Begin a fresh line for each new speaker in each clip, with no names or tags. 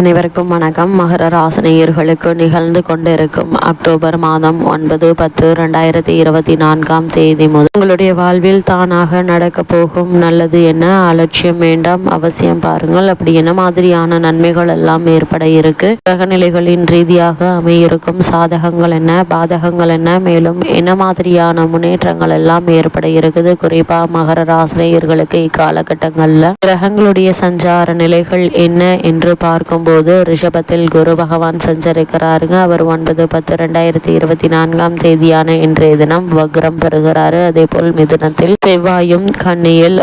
அனைவருக்கும் வணக்கம். மகர ராசினியர்களுக்கு நிகழ்ந்து கொண்டிருக்கும் அக்டோபர் மாதம் ஒன்பது பத்து ரெண்டாயிரத்தி இருபத்தி நான்காம் தேதி முதல் உங்களுடைய வாழ்வில் தானாக நடக்க போகும் நல்லது என்ன? அலட்சியம் வேண்டாம். அவசியம் பாருங்கள். அப்படி என்ன மாதிரியான நன்மைகள் எல்லாம் ஏற்பட இருக்கு. கிரகநிலைகளின் ரீதியாக அமையிருக்கும் சாதகங்கள் என்ன? பாதகங்கள் என்ன? மேலும் என்ன மாதிரியான முன்னேற்றங்கள் எல்லாம் ஏற்பட இருக்குது? குறிப்பா மகர ராசினியர்களுக்கு இக்காலகட்டங்களில் கிரகங்களுடைய சஞ்சார நிலைகள் என்ன என்று பார்க்கும் போது ரிஷபத்தில் குரு பகவான் சஞ்சரிக்கிறாருங்க. அவர் ஒன்பது பத்து ரெண்டாயிரத்தி இருபத்தி நான்காம் தேதியான இன்றைய தினம் வக்ரம் பெறுகிறாரு. அதே போல் மிதுனத்தில் செவ்வாயும் கண்ணியில்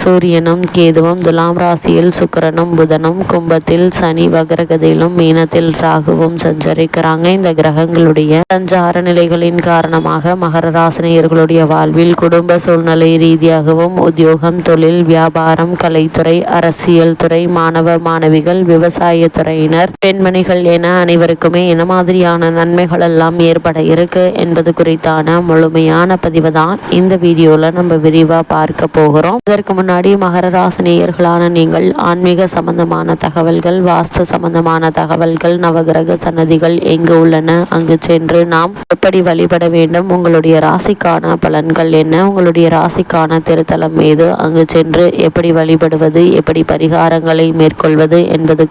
சூரியனும் கேதுவும் துலாம் ராசியில் சுக்கரனும் புதனும் கும்பத்தில் சனி வக்ரகதியிலும் மீனத்தில் ராகுவும் சஞ்சரிக்கிறாங்க. இந்த கிரகங்களுடைய சஞ்சார நிலைகளின் காரணமாக மகர ராசினியர்களுடைய வாழ்வில் குடும்ப சூழ்நிலை ரீதியாகவும் உத்தியோகம் தொழில் வியாபாரம் கலைத்துறை அரசியல் துறை மாணவ மாணவிகள் விவசாய துறையினர் பெண்மணிகள் என அனைவருக்குமே என்ன மாதிரியான நன்மைகள் எல்லாம் ஏற்பட இருக்கு என்பது குறித்தான முழுமையான பதிவு தான் இந்த வீடியோல நம்ம விரிவா பார்க்க போகிறோம். இதற்கு முன்னாடி மகர ராசினியர்களான நீங்கள் ஆன்மீக சம்பந்தமான தகவல்கள் வாஸ்து சம்பந்தமான தகவல்கள் நவகிரக சன்னதிகள் எங்கு உள்ளன அங்கு சென்று நாம் எப்படி வழிபட வேண்டும் உங்களுடைய ராசிக்கான பலன்கள் என்ன உங்களுடைய ராசிக்கான திருத்தலம் மீது அங்கு சென்று எப்படி வழிபடுவது எப்படி பரிகாரங்களை மேற்கொள்வது என்பது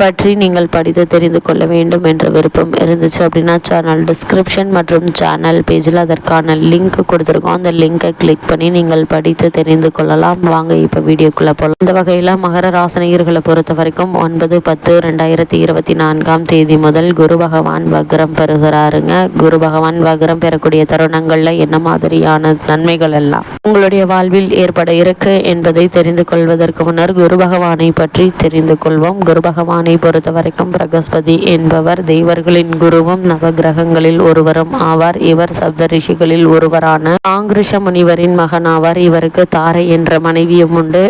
பற்றி நீங்கள் படித்து தெரிந்து கொள்ள வேண்டும் என்ற விருப்பம் இருந்துச்சு அப்படின்னா சேனல் டிஸ்கிரிப்ஷன் மற்றும் சேனல் பேஜில் அதற்கான லிங்க் கொடுத்துருக்கோம். அந்த லிங்கை கிளிக் பண்ணி நீங்கள் படித்து தெரிந்து கொள்ளலாம். வாங்க இப்போ வீடியோக்குள்ளே போகலாம் இந்த வகையில் மகர ராசனையர்களை பொறுத்த வரைக்கும் ஒன்பது பத்து ரெண்டாயிரத்தி இருபத்தி நான்காம் தேதி முதல் குரு பகவான் வக்ரம் பெறுகிறாருங்க. குரு பகவான் வக்ரம் பெறக்கூடிய தருணங்களில் என்ன மாதிரியான நன்மைகள் எல்லாம் உங்களுடைய வாழ்வில் ஏற்பட இருக்கு என்பதை தெரிந்து கொள்வதற்கு முன்னர் குரு பகவானை பற்றி தெரிந்து கொள்வோம். குரு பகவான் பகவானை பொறுத்த வரைக்கும் பிரகஸ்பதி என்பவர் தெய்வர்களின் குருவும் நவகிரகங்களில் ஒருவரும் ஆவார். இவர் சப்த ரிஷிகளில் ஒருவரான ஆங்கிருஷ முனிவரின் மகன் ஆவார் இவருக்கு தாரை என்ற மனைவியும் உண்டு.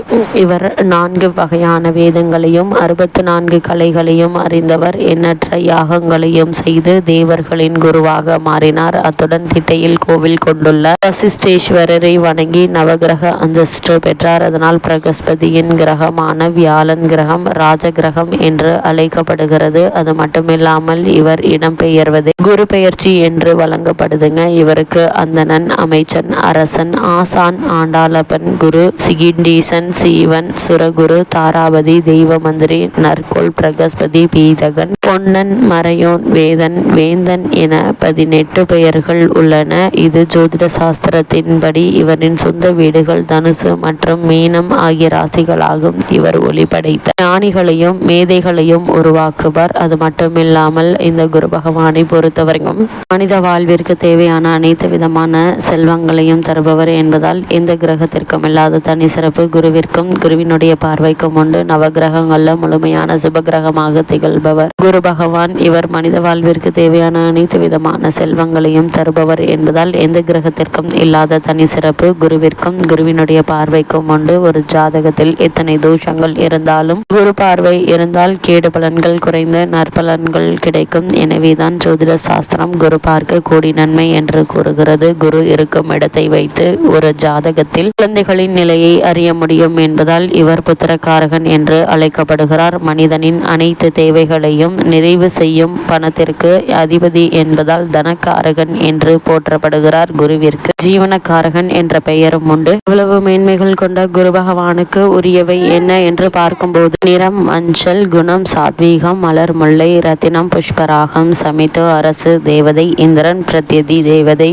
இவர் நான்கு வகையான வேதங்களையும் அறுபத்து நான்கு கலைகளையும் அறிந்தவர். எண்ணற்ற யாகங்களையும் செய்து தேவர்களின் குருவாக மாறினார். அத்துடன் திட்டையில் கோவில் கொண்டுள்ள வசிஷ்டேஸ்வரரை வணங்கி நவகிரக அந்தஸ்து பெற்றார். அதனால் பிரகஸ்பதியின் கிரகமான வியாழன் கிரகம் ராஜ கிரகம் என்று என்று அழைக்கப்படுகிறது. அது மட்டுமில்லாமல் இவர் இடம்பெயர்வது குரு பெயர்ச்சி என்று வழங்கப்படுதுங்க. இவருக்கு அந்தணன் அமைச்சன் அரசன் ஆசான் ஆண்டாளப்பன் குரு சிகிண்டீசன் சீவன் சுரகுரு தாராபதி தெய்வ மந்திரி நற்கோள் பிரகஸ்பதி பீதகன் பொன்னன் மறையோன் வேதன் வேந்தன் என பதினெட்டு பெயர்கள் உள்ளன. இது ஜோதிட சாஸ்திரத்தின்படி இவரின் சொந்த வீடுகள் தனுசு மற்றும் மீனம் ஆகிய ராசிகளாகும். இவர் ஒளி படைத்த ஞானிகளையும் மேதைகள் வாழ்க்கைகளையும் உருவாக்குவார். அது மட்டுமில்லாமல் இந்த குரு பகவானை பொறுத்தவரைக்கும் மனித வாழ்விற்கு தேவையான அனைத்து விதமான செல்வங்களையும் தருபவர் என்பதால் எந்த கிரகத்திற்கும் இல்லாத தனி சிறப்பு குருவிற்கும் குருவினுடைய பார்வைக்கும் உண்டு. நவகிரகங்கள்ல முழுமையான சுப கிரகமாக திகழ்பவர். குரு பகவான் இவர் மனித வாழ்விற்கு தேவையான அனைத்து விதமான செல்வங்களையும் தருபவர் என்பதால் எந்த கிரகத்திற்கும் இல்லாத தனி சிறப்பு குருவிற்கும் குருவினுடைய பார்வைக்கும் உண்டு. ஒரு ஜாதகத்தில் எத்தனை தோஷங்கள் இருந்தாலும் குரு பார்வை இருந்தால் கேடு பலன்கள் குறைந்த நற்பலன்கள் கிடைக்கும். எனவேதான் ஜோதிட சாஸ்திரம் குரு பார்க்க கூடி நன்மை என்று கூறுகிறது. குரு இருக்கும் இடத்தை வைத்து ஒரு ஜாதகத்தில் குழந்தைகளின் நிலையை அறிய முடியும் என்பதால் இவர் புத்திரக்காரகன் என்று அழைக்கப்படுகிறார். மனிதனின் அனைத்து தேவைகளையும் நிறைவு செய்யும் பணத்திற்கு அதிபதி என்பதால் தனக்காரகன் என்று போற்றப்படுகிறார். குருவிற்கு ஜீவனக்காரகன் என்ற பெயரும் உண்டு. இவ்வளவு மேன்மைகள் கொண்ட குரு பகவானுக்கு உரியவை என்ன என்று பார்க்கும்போது நிறம் மஞ்சள் குண ரத்னம் சாத்வீகம் மலர் முல்லை ரத்தினம் புஷ்பராகம் சமித்து அரசு தேவதை இந்திரன் பிரத்யதி தேவதை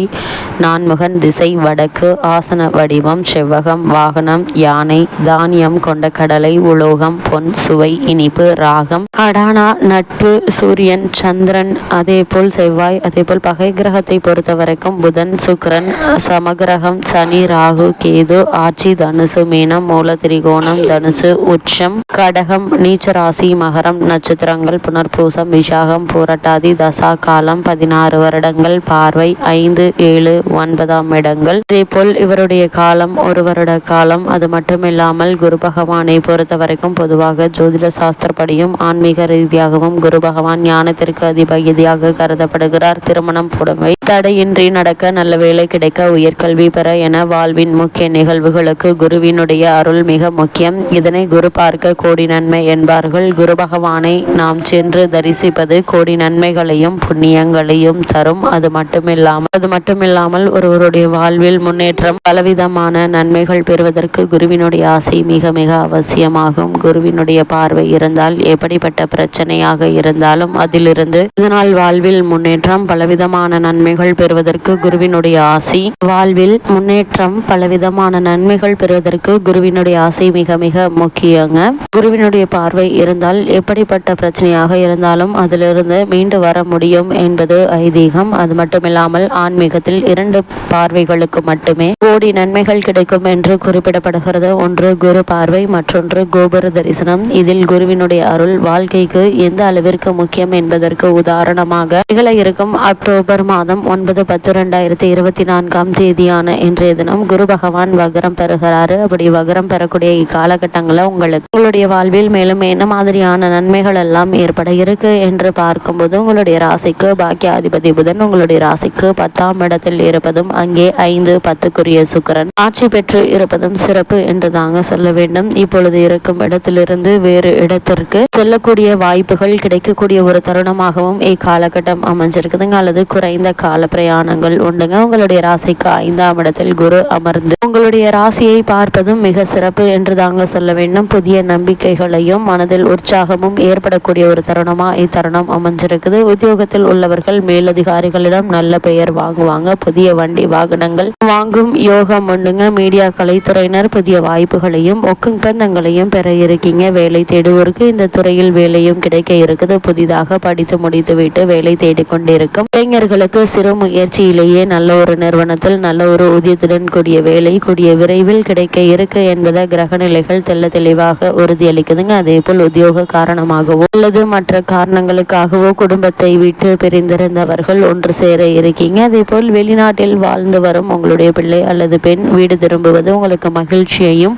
நான்முகன் திசை வடக்கு ஆசன வடிவம் செவ்வகம் வாகனம் யானை தானியம் கொண்ட கடலை உலோகம் பொன் சுவை இனிப்பு ராகம். அடானா நட்பு சூரியன் சந்திரன் அதே போல் செவ்வாய் அதே போல் பகை கிரகத்தை பொறுத்த வரைக்கும் புதன் சுக்கரன் சமகிரகம் சனி ராகு கேது ஆட்சி தனுசு மீனம் மூல திரிகோணம் தனுசு உச்சம் கடகம் நீச்சராசி மகரம் நட்சத்திரங்கள் புனர்பூசம் விசாகம் பூரட்டாதி தசா காலம் பதினாறு வருடங்கள் பார்வை ஐந்து ஏழு ஒன்பதாம் இடங்கள். இதேபோல் இவருடைய காலம் ஒரு வருட காலம். அது மட்டுமில்லாமல் குரு பகவானை பொறுத்த வரைக்கும் பொதுவாக ஜோதிட சாஸ்திரப்படியும் ஆன்மீக ரீதியாகவும் குரு பகவான் ஞானத்திற்கு அதிபதியாக கருதப்படுகிறார். திருமணம் புடமை தடையின்றி நடக்க நல்ல வேலை கிடைக்க உயர்கல்வி பெற என வாழ்வின் முக்கிய நிகழ்வுகளுக்கு குருவினுடைய அருள் மிக முக்கியம். இதனை குரு பார்க்க கோடி நன்மை என்பார்கள். குரு பகவானை நாம் சென்று தரிசிப்பது கோடி நன்மைகளையும் புண்ணியங்களையும் தரும். அது மட்டுமில்லாமல் அது மட்டுமில்லாமல் ஒருவருடைய வாழ்வில் முன்னேற்றம் பலவிதமான நன்மைகள் பெறுவதற்கு குருவினுடைய ஆசை மிக மிக அவசியமாகும். குருவினுடைய பார்வை இருந்தால் எப்படிப்பட்ட பிரச்சனையாக இருந்தாலும் அதிலிருந்து இதனால் வாழ்வில் முன்னேற்றம் பலவிதமான நன்மைகள் பெறுவதற்கு குருவினுடைய ஆசை. வாழ்வில் முன்னேற்றம் பலவிதமான நன்மைகள் பெறுவதற்கு குருவினுடைய ஆசை மிக மிக முக்கியங்க. குருவினுடைய பார்வை இருந்தால் எப்படிப்பட்ட பிரச்சனையாக இருந்தாலும் அதிலிருந்து மீண்டு வர முடியும் என்பது ஐதீகம். அது மட்டுமில்லாமல் ஆன்மீகத்தில் இரண்டு பார்வைகளுக்கு மட்டுமே கோடி நன்மைகள் கிடைக்கும் என்று குறிப்பிடப்படுகிறது. ஒன்று குரு பார்வை மற்றொன்று கோபுர தரிசனம். இதில் குருவினுடைய அருள் வாழ்க்கைக்கு எந்த அளவிற்கு முக்கியம் என்பதற்கு உதாரணமாக நிகழ இருக்கும் அக்டோபர் மாதம் ஒன்பது பத்து ரெண்டாயிரத்தி இருபத்தி நான்காம் தேதியான இன்றைய தினம் குரு பகவான் வகரம் பெறுகிறாரு. அப்படி வகரம் பெறக்கூடிய இக்காலகட்டங்களில் உங்களுக்கு உங்களுடைய வாழ்வில் மேலும் என்ன மாதிரியான நன்மைகள் எல்லாம் ஏற்பட இருக்கு என்று பார்க்கும்போது உங்களுடைய ராசிக்கு பாக்கியாதிபதி புதன். உங்களுடைய ராசிக்கு பத்தாம் இடத்தில் இருப்பதும் அங்கே ஐந்து பத்துக்குரிய சுக்கரன். ஆட்சி பெற்று இருப்பதும் சிறப்பு என்று தாங்க சொல்ல வேண்டும். இப்பொழுது இருக்கும் இடத்திலிருந்து வேறு இடத்திற்கு செல்லக்கூடிய வாய்ப்புகள் கிடைக்கக்கூடிய ஒரு தருணமாகவும் இக்காலகட்டம் அமைஞ்சிருக்குதுங்க. அல்லது குறைந்த கால பிரயாணங்கள் உண்டுங்க. உங்களுடைய ராசிக்கு ஐந்தாம் இடத்தில் குரு அமர்ந்து உங்களுடைய ராசியை பார்ப்பதும் மிக சிறப்பு என்று தாங்க சொல்ல வேண்டும். புதிய நம்பிக்கைகளையும் மனதில் உற்சாகமும் ஏற்படக்கூடிய ஒரு தருணமா இத்தருணம் அமைஞ்சிருக்குது. உத்தியோகத்தில் உள்ளவர்கள் மேலதிகாரிகளிடம் நல்ல பெயர் வாங்குவாங்க. புதிய வண்டி வாகனங்கள் வாங்கும் யோகம் ஒண்ணுங்க மீடியா கலைத்துறையினர் புதிய வாய்ப்புகளையும் ஒப்பந்தங்களையும் பெற இருக்கீங்க. வேலை தேடுவோருக்கு இந்த துறையில் வேலையும் கிடைக்க இருக்குது. புதிதாக படித்து முடித்துவிட்டு வேலை தேடிக்கொண்டிருக்கும் இளைஞர்களுக்கு சிறு முயற்சியிலேயே நல்ல ஒரு நிறுவனத்தில் நல்ல ஒரு ஊதியத்துடன் கூடிய வேலை கூடிய விரைவில் கிடைக்க இருக்கு என்பதை கிரக நிலைகள் தெல்ல தெளிவாக உறுதியளிக்குதுங்க. அதே போல் உத்தியோக காரணமாகவோ அல்லது மற்ற காரணங்களுக்காகவோ குடும்பத்தை விட்டு பிரிந்திருந்தவர்கள் ஒன்று சேர இருக்கீங்க. அதே போல் வெளிநாட்டில் வாழ்ந்து வரும் உங்களுடைய பிள்ளை அல்லது பெண் வீடு திரும்புவது உங்களுக்கு மகிழ்ச்சியையும்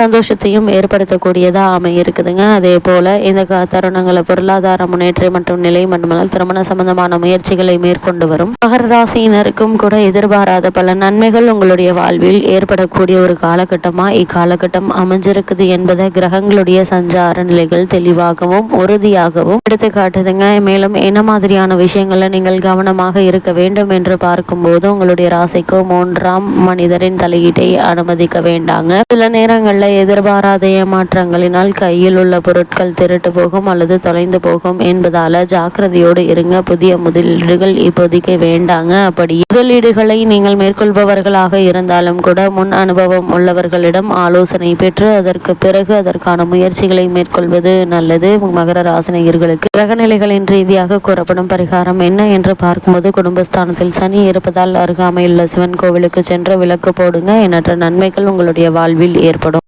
சந்தோஷத்தையும் ஏற்படுத்தக்கூடியதாக அமைய இருக்குதுங்க அதே போல் இந்த க தருணங்களை பொருளாதார முன்னேற்றம் மற்றும் நிலை மட்டுமல்ல திருமண சம்பந்தமான முயற்சிகளை மேற்கொண்டு வரும். மகர ராசியினருக்கும் கூட எதிர்பாராத பல நன்மைகள் உங்களுடைய வாழ்வில் ஏற்படக்கூடிய ஒரு காலகட்டமாக இக்காலகட்டம் அமைஞ்சிருக்குது என்பதை கிரகங்களுடைய சஞ்சார நிலைகள் தெளிவாகவும் உறுதியாகவும் எடுத்து காட்டுதுங்க மேலும் என்ன மாதிரியான விஷயங்களை நீங்கள் கவனமாக இருக்க வேண்டும் என்று பார்க்கும்போது உங்களுடைய ராசிக்கு மூன்றாம் மனிதரின் தலையீட்டை அனுமதிக்க வேண்டாங்க. சில நேரங்கள் நேரங்களில் எதிர்பாராத ஏமாற்றங்களினால் கையில் உள்ள பொருட்கள் திருட்டு போகும் அல்லது தொலைந்து போகும் என்பதால ஜாக்கிரதையோடு இருங்க. புதிய முதலீடுகள் இப்போதைக்கு வேண்டாங்க. அப்படி முதலீடுகளை நீங்கள் மேற்கொள்பவர்களாக இருந்தாலும் கூட முன் அனுபவம் உள்ளவர்களிடம் ஆலோசனை பெற்று அதற்கு பிறகு அதற்கான முயற்சிகளை மேற்கொள்வது நல்லது. மகர ராசினியர்களுக்கு கிரகநிலைகளின் ரீதியாக கூறப்படும் பரிகாரம் என்ன என்று பார்க்கும்போது குடும்பஸ்தானத்தில் சனி இருப்பதால் அருகாமையுள்ள சிவன் கோவிலுக்கு சென்று விளக்கு போடுங்க. எண்ணற்ற நன்மைகள் உங்களுடைய வாழ்வில் ஏற்படும்.